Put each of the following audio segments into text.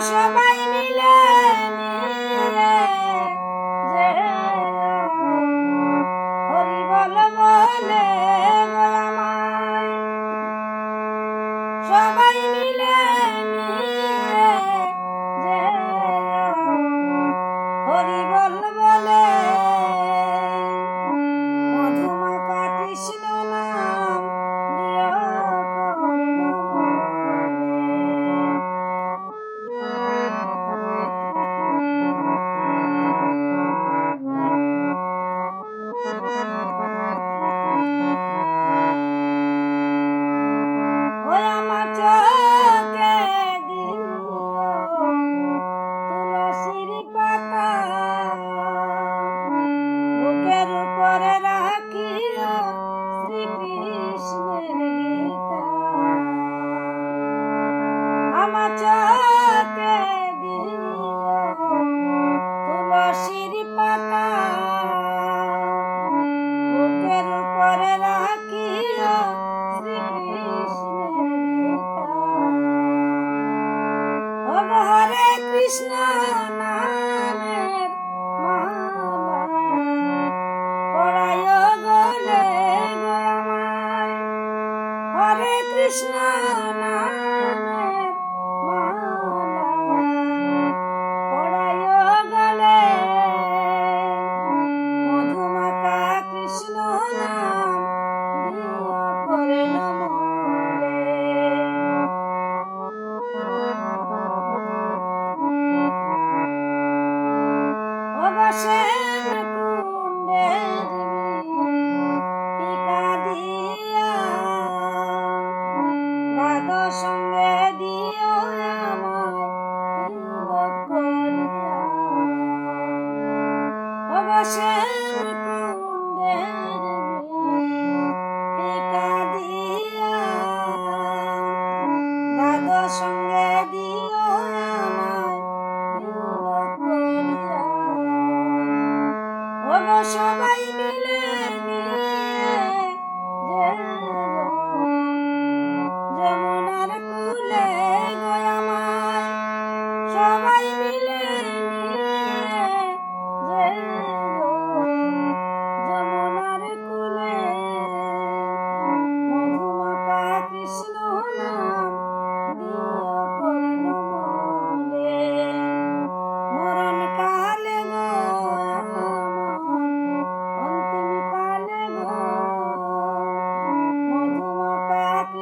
说万 চোখে দিও তুলসীর পাতা। বুকের উপরে রাখিও শ্রীকৃষ্ণের গীতা। আমার চোখে দিও তুলসীর পাতা। কৃষ্ণ নামের মালা। পড়ায় গলে গো আমায়। হরে কৃষ্ণ নামের অবসেন কুণ্ডের টিকা দিয়া। দাদা সঙ্গে দিও আমায় করিয়া। অবসেন সবাই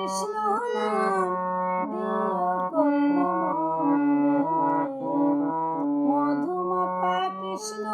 কৃষ্ণ নাম মধুমা কৃষ্ণ